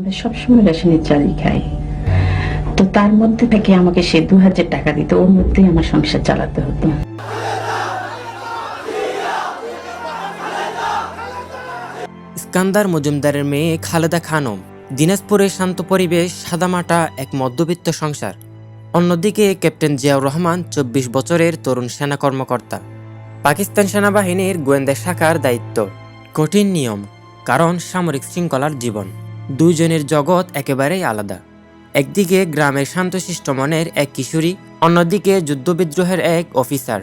আমরা সবসময় রেশনের চালই খাই। তো তার মধ্যে থেকে আমাকে সে দু হাজার টাকা দিত, ওর মধ্যেই আমার সংসার চালাতে হতো। মজুমদারের মেয়ে খালেদা খানম দিনাজপুরের শান্ত পরিবেশ, সাদামাটা এক মধ্যবিত্ত সংসার। অন্যদিকে ক্যাপ্টেন জিয়াউর রহমান চব্বিশ বছরের তরুণ সেনা কর্মকর্তা। পাকিস্তান সেনাবাহিনীর গোয়েন্দা শাখার দায়িত্ব। কঠিন নিয়ম, কারণ সামরিক শৃঙ্খলার জীবন। দুইজনের জগৎ একেবারেই আলাদা। একদিকে গ্রামের শান্তশিষ্ট মনের এক কিশোরী, অন্যদিকে যুদ্ধবিদ্রোহের এক অফিসার।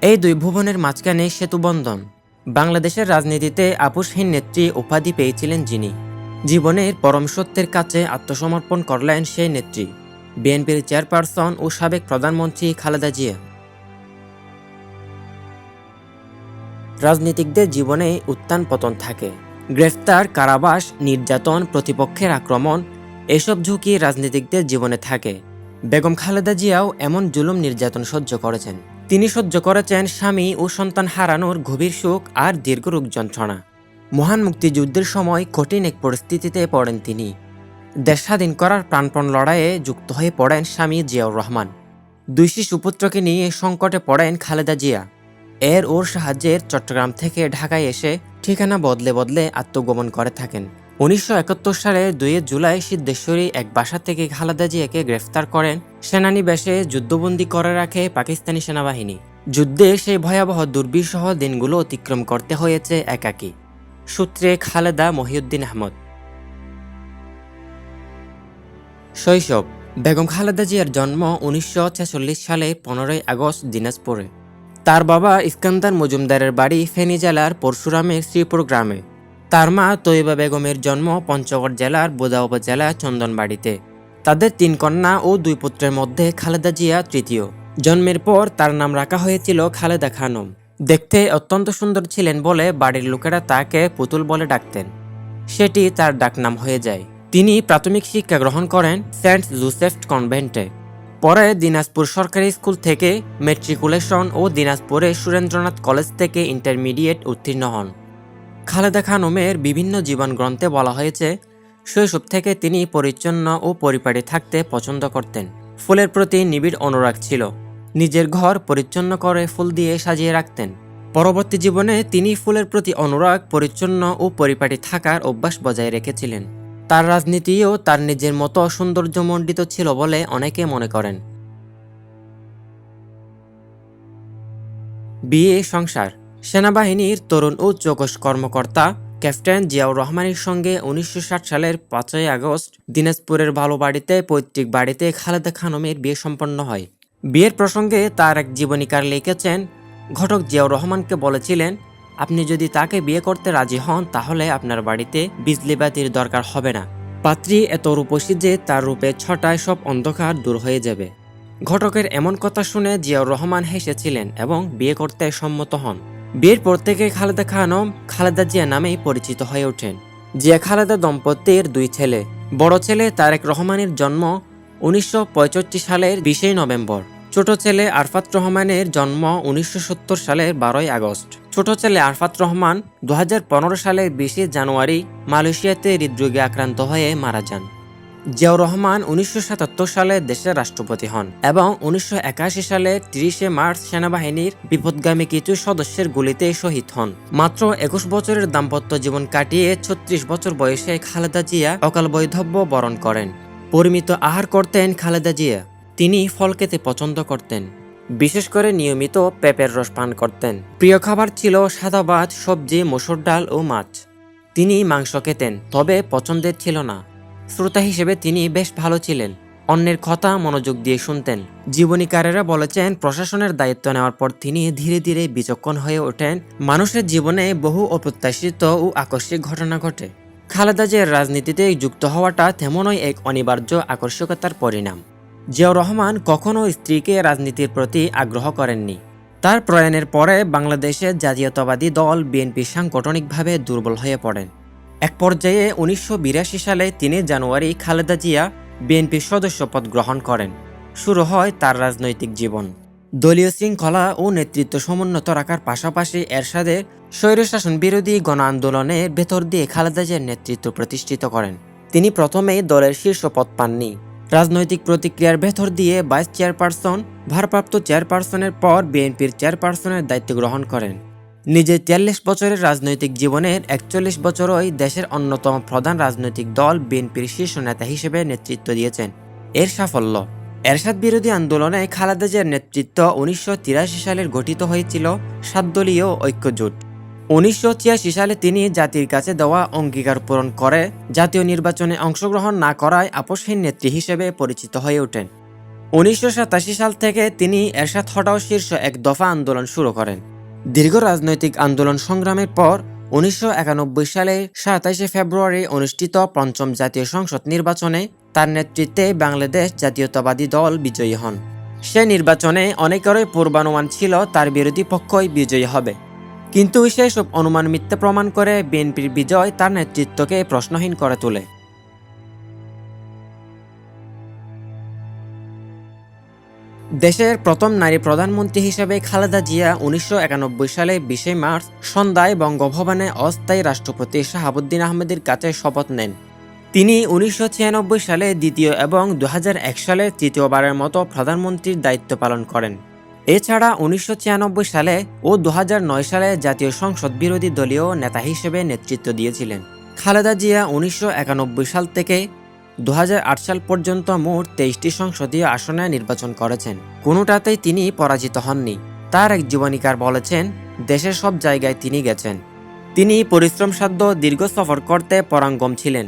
এই দুই ভুবনের মাঝখানে সেতুবন্ধন। বাংলাদেশের রাজনীতিতে আপোষহীন নেত্রী উপাধি পেয়েছিলেন যিনি। জীবনের পরম সত্যের কাছে আত্মসমর্পণ করলেন সেই নেত্রী। বিএনপির চেয়ারপারসন ও সাবেক প্রধানমন্ত্রী খালেদা জিয়া। রাজনীতিকদের জীবনে উত্থান পতন থাকে। গ্রেফতার, কারাবাস, নির্যাতন, প্রতিপক্ষের আক্রমণ, এসব ঝুঁকি রাজনীতিকদের জীবনে থাকে। বেগম খালেদা জিয়াও এমন জুলুম নির্যাতন সহ্য করেছেন। তিনি সহ্য করেছেন স্বামী ও সন্তান হারানোর গভীর সুখ আর দীর্ঘ রোগ যন্ত্রণা মহান মুক্তিযুদ্ধের সময় কঠিন এক পরিস্থিতিতে পড়েন তিনি। দেশ স্বাধীন করার প্রাণপণ লড়াইয়ে যুক্ত হয়ে পড়েন স্বামী জিয়াউর রহমান। দুই শিশুপুত্রকে নিয়ে সংকটে পড়েন খালেদা জিয়া। এর ওর সাহায্যের চট্টগ্রাম থেকে ঢাকায় এসে ঠিকানা বদলে বদলে আত্মগোপন করে থাকেন। উনিশশো একাত্তর সালে দুই জুলাই সিদ্ধেশ্বরী এক বাসা থেকে খালেদা জিয়াকে গ্রেফতার করেন। সেনানী বেশে যুদ্ধবন্দী করে রাখে পাকিস্তানি সেনাবাহিনী। যুদ্ধে সেই ভয়াবহ দুর্বিষহ দিনগুলো অতিক্রম করতে হয়েছে একাকী। সূত্রে খালেদা মহিউদ্দিন আহমদ। শৈশব, বেগম খালেদা জিয়ার জন্ম উনিশশো ছেচল্লিশ সালে পনেরোই আগস্ট দিনাজপুরে। তার বাবা ইস্কান্দার মজুমদারের বাড়ি ফেনী জেলার পরশুরামের শ্রীপুর গ্রামে। তার মা তৈবা বেগমের জন্ম পঞ্চগড় জেলার বোদা উপজেলা চন্দনবাড়িতে। তাদের তিন কন্যা ও দুই পুত্রের মধ্যে খালেদা জিয়া তৃতীয়। জন্মের পর তার নাম রাখা হয়েছিল খালেদা খানম। দেখতে অত্যন্ত সুন্দর ছিলেন বলে বাড়ির লোকেরা তাকে পুতুল বলে ডাকতেন। সেটি তার ডাকনাম হয়ে যায়। তিনি প্রাথমিক শিক্ষা গ্রহণ করেন সেন্ট জোসেফ কনভেন্টে। পরে দিনাজপুর সরকারি স্কুল থেকে মেট্রিকুলেশন ও দিনাজপুরে সুরেন্দ্রনাথ কলেজ থেকে ইন্টারমিডিয়েট উত্তীর্ণ হন। খালেদা খানমের বিভিন্ন জীবন গ্রন্থে বলা হয়েছে, শৈশব থেকে তিনি পরিচ্ছন্ন ও পরিপাটি থাকতে পছন্দ করতেন। ফুলের প্রতি নিবিড় অনুরাগ ছিল। নিজের ঘর পরিচ্ছন্ন করে ফুল দিয়ে সাজিয়ে রাখতেন। পরবর্তী জীবনে তিনি ফুলের প্রতি অনুরাগ, পরিচ্ছন্ন ও পরিপাটি থাকার অভ্যাস বজায় রেখেছিলেন। তার রাজনীতিও তার নিজের মতো সৌন্দর্যমণ্ডিত ছিল বলে অনেকে মনে করেন। বিয়ে, সংসার। সেনাবাহিনীর তরুণ ও চৌকস কর্মকর্তা ক্যাপ্টেন জিয়াউর রহমানের সঙ্গে উনিশশো ষাট সালের পাঁচই আগস্ট দিনাজপুরের ভালো বাড়িতে পৈতৃক বাড়িতে খালেদা খানমের বিয়ে সম্পন্ন হয়। বিয়ের প্রসঙ্গে তার এক জীবনীকার লিখেছেন, ঘটক জিয়াউর রহমানকে বলেছিলেন আপনি যদি তাকে বিয়ে করতে রাজি হন, তাহলে আপনার বাড়িতে বিজলি বাতির দরকার হবে না। পাত্রী এত রূপসী যে তার রূপে ছটায় সব অন্ধকার দূর হয়ে যাবে। ঘটকের এমন কথা শুনে জিয়াউর রহমান হেসেছিলেন এবং বিয়ে করতে সম্মত হন। বিয়ের পর থেকে খালেদা খানম খালেদা জিয়া নামেই পরিচিত হয়ে ওঠেন। জিয়া খালেদা দম্পতির দুই ছেলে। বড় ছেলে তারেক রহমানের জন্ম উনিশশো পঁয়ষট্টি সালের বিশে নভেম্বর। ছোট ছেলে আরফাত রহমানের জন্ম উনিশশো সত্তর সালের বারোই আগস্ট। ছোট ছেলে আরফাত রহমান দু হাজার পনেরো সালের বিশে জানুয়ারি মালয়েশিয়াতে হৃদরোগে আক্রান্ত হয়ে মারা যান। জিয়াউর রহমান উনিশশো সাতাত্তর সালে দেশের রাষ্ট্রপতি হন এবং উনিশশো একাশি সালে তিরিশে মার্চ সেনাবাহিনীর বিপদগামী কিছু সদস্যের গুলিতে শহীদ হন। মাত্র একুশ বছরের দাম্পত্য জীবন কাটিয়ে ছত্রিশ বছর বয়সে খালেদা জিয়া অকাল বৈধব্য বরণ করেন। পরিমিত আহার করতেন খালেদা জিয়া। তিনি ফল খেতে পছন্দ করতেন। বিশেষ করে নিয়মিত পেঁপের রস পান করতেন। প্রিয় খাবার ছিল সাদা ভাত, সবজি, মসুর ডাল ও মাছ। তিনি মাংস খেতেন, তবে পছন্দের ছিল না। শ্রোতা হিসেবে তিনি বেশ ভালো ছিলেন। অন্যের কথা মনোযোগ দিয়ে শুনতেন। জীবনীকারেরা বলেছেন, প্রশাসনের দায়িত্ব নেওয়ার পর তিনি ধীরে ধীরে বিচক্ষণ হয়ে ওঠেন। মানুষের জীবনে বহু অপ্রত্যাশিত ও আকস্মিক ঘটনা ঘটে। খালেদা জিয়ার রাজনীতিতে যুক্ত হওয়াটা তেমনই এক অনিবার্য আকর্ষকতার পরিণাম। জিয়াউর রহমান কখনও স্ত্রীকে রাজনীতির প্রতি আগ্রহ করেননি। তার প্রয়াণের পরে বাংলাদেশের জাতীয়তাবাদী দল বিএনপি সাংগঠনিকভাবে দুর্বল হয়ে পড়েন। এক পর্যায়ে উনিশশো বিরাশি সালে তিন জানুয়ারি খালেদা জিয়া বিএনপির সদস্যপদ গ্রহণ করেন। শুরু হয় তার রাজনৈতিক জীবন। দলীয় শৃঙ্খলা ও নেতৃত্ব সমুন্নত রাখার পাশাপাশি এরশাদের স্বৈরশাসন বিরোধী গণ আন্দোলনের ভেতর দিয়ে খালেদা জিয়ার নেতৃত্ব প্রতিষ্ঠিত করেন। তিনি প্রথমেই দলের শীর্ষ পদ পাননি। রাজনৈতিক প্রতিক্রিয়ার ভেতর দিয়ে ভাইস চেয়ারপারসন, ভারপ্রাপ্ত চেয়ারপারসনের পর বিএনপির চেয়ারপারসনের দায়িত্ব গ্রহণ করেন। নিজের তিয়াল্লিশ বছরের রাজনৈতিক জীবনের একচল্লিশ বছরই দেশের অন্যতম প্রধান রাজনৈতিক দল বিএনপির শীর্ষ নেতা হিসেবে নেতৃত্ব দিয়েছেন। এর সাফল্য। এরশাদ বিরোধী আন্দোলনে খালেদা নেতৃত্ব উনিশশো তিরাশি সালের গঠিত হয়েছিল সাতদলীয় ঐক্যজোট। উনিশশো ছিয়াশি সালে তিনি জাতির কাছে দেওয়া অঙ্গীকার পূরণ করে, জাতীয় নির্বাচনে অংশগ্রহণ না করায় আপসহীন নেত্রী হিসেবে পরিচিত হয়ে ওঠেন। উনিশশো সাতাশি সাল থেকে তিনি এরশাদ হটাও শীর্ষ এক দফা আন্দোলন শুরু করেন। দীর্ঘ রাজনৈতিক আন্দোলন সংগ্রামের পর, উনিশশো একানব্বই সালে সাতাইশে ফেব্রুয়ারি অনুষ্ঠিত পঞ্চম জাতীয় সংসদ নির্বাচনে তার নেতৃত্বে বাংলাদেশ জাতীয়তাবাদী দল বিজয়ী হন। সে নির্বাচনে অনেকেরই পূর্বানুমান ছিল তার বিরোধী পক্ষই বিজয়ী হবে। কিন্তু সেসব অনুমান মিথ্যা প্রমাণ করে বিএনপির বিজয় তার নেতৃত্বকে প্রশ্নহীন করে তোলে। দেশের প্রথম নারী প্রধানমন্ত্রী হিসেবে খালেদা জিয়া উনিশশো একানব্বই সালে বিশে মার্চ সন্ধ্যায় বঙ্গভবনে অস্থায়ী রাষ্ট্রপতি শাহাবুদ্দিন আহমেদের কাছে শপথ নেন। তিনি উনিশশো ছিয়ানব্বই সালে দ্বিতীয় এবং দু হাজার এক সালে তৃতীয়বারের মতো প্রধানমন্ত্রীর দায়িত্ব পালন করেন। এছাড়া উনিশশো ছিয়ানব্বই সালে ও দু হাজার নয় সালে জাতীয় সংসদ বিরোধী দলীয় নেতা হিসেবে নেতৃত্ব দিয়েছিলেন। খালেদা জিয়া উনিশশো একানব্বই সাল থেকে দু হাজার আট সাল পর্যন্ত মোট তেইশটি সংসদীয় আসনে নির্বাচন করেছেন। কোনোটাতেই তিনি পরাজিত হননি। তার এক জীবনীকার বলেছেন, দেশের সব জায়গায় তিনি গেছেন। তিনি পরিশ্রমসাধ্য, দীর্ঘ সফর করতে পরাঙ্গম ছিলেন।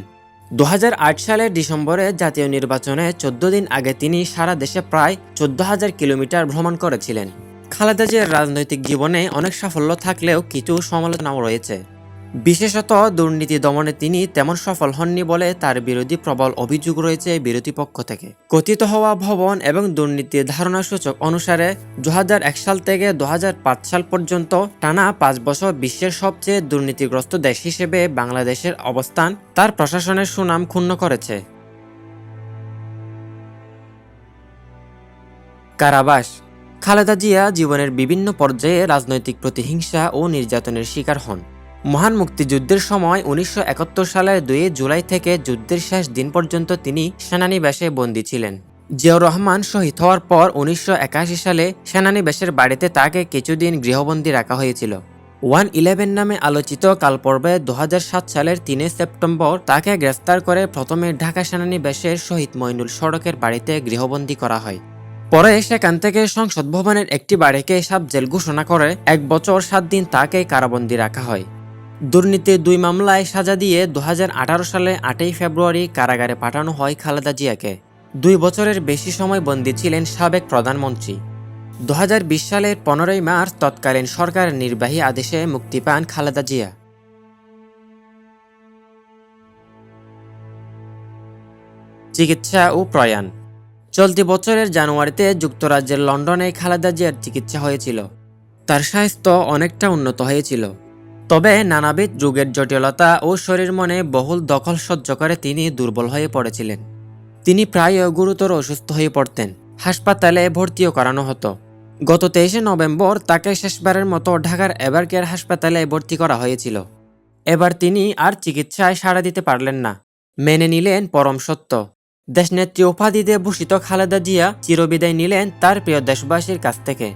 দু হাজার আট সালের ডিসেম্বরে জাতীয় নির্বাচনে চোদ্দ দিন আগে তিনি সারা দেশে প্রায় চোদ্দ হাজার কিলোমিটার ভ্রমণ করেছিলেন। খালেদা জিয়ার রাজনৈতিক জীবনে অনেক সাফল্য থাকলেও কিছু সমালোচনাও রয়েছে। বিশেষত দুর্নীতি দমনে তিনি তেমন সফল হননি বলে তার বিরোধী প্রবল অভিযোগ রয়েছে বিরোধী পক্ষ থেকে। কথিত হওয়া ভবন এবং দুর্নীতির ধারণা সূচক অনুসারে দুহাজার এক সাল থেকে দুহাজার পাঁচ সাল পর্যন্ত টানা পাঁচ বছর বিশ্বের সবচেয়ে দুর্নীতিগ্রস্ত দেশ হিসেবে বাংলাদেশের অবস্থান তার প্রশাসনের সুনাম ক্ষুণ্ণ করেছে। কারাবাস। খালেদা জিয়া জীবনের বিভিন্ন পর্যায়ে রাজনৈতিক প্রতিহিংসা ও নির্যাতনের শিকার হন। মহান মুক্তিযুদ্ধের সময় উনিশশো একাত্তর সালের দুই জুলাই থেকে যুদ্ধের শেষ দিন পর্যন্ত তিনি সেনানিবাসে বন্দী ছিলেন। জিয়াউর রহমান শহীদ হওয়ার পর উনিশশো একাশি সালে সেনানিবাসের বাড়িতে তাকে কিছুদিন গৃহবন্দী রাখা হয়েছিল। ওয়ান ইলেভেন নামে আলোচিত কালপর্বে দু সাত সালের তিনে সেপ্টেম্বর তাকে গ্রেফতার করে প্রথমে ঢাকা সেনানিবাসের শহীদ মইনুল সড়কের বাড়িতে গৃহবন্দী করা হয়। পরে সেখান থেকে সংসদ ভবনের একটি বাড়িকে সাব জেল ঘোষণা করে এক বছর সাত দিন তাকে কারাবন্দী রাখা হয়। দুর্নীতির দুই মামলায় সাজা দিয়ে দু হাজার আঠারো সালে আটই ফেব্রুয়ারি কারাগারে পাঠানো হয় খালেদা জিয়াকে। দুই বছরের বেশি সময় বন্দী ছিলেন সাবেক প্রধানমন্ত্রী। দু হাজার বিশ সালের পনেরোই মার্চ তৎকালীন সরকারের নির্বাহী আদেশে মুক্তি পান খালেদা জিয়া। চিকিৎসা ও প্রয়াণ। চলতি বছরের জানুয়ারিতে যুক্তরাজ্যের লন্ডনে খালেদা জিয়ার চিকিৎসা হয়েছিল। তার স্বাস্থ্য অনেকটা উন্নত হয়েছিল। তবে নানাবিধ যুগের জটিলতা ও শরীর মনে বহুল দখল সহ্য করে তিনি দুর্বল হয়ে পড়েছিলেন। তিনি প্রায় গুরুতর অসুস্থ হয়ে পড়তেন। হাসপাতালে ভর্তিও করানো হতো। গত তেইশে নভেম্বর তাকে শেষবারের মতো ঢাকার এভারকেয়ার হাসপাতালে ভর্তি করা হয়েছিল। এবার তিনি আর চিকিৎসায় সাড়া দিতে পারলেন না। মেনে নিলেন পরম সত্য। দেশনেত্রী উপাধিতে ভূষিত খালেদা জিয়া চিরবিদায় নিলেন তার প্রিয় দেশবাসীর কাছ থেকে।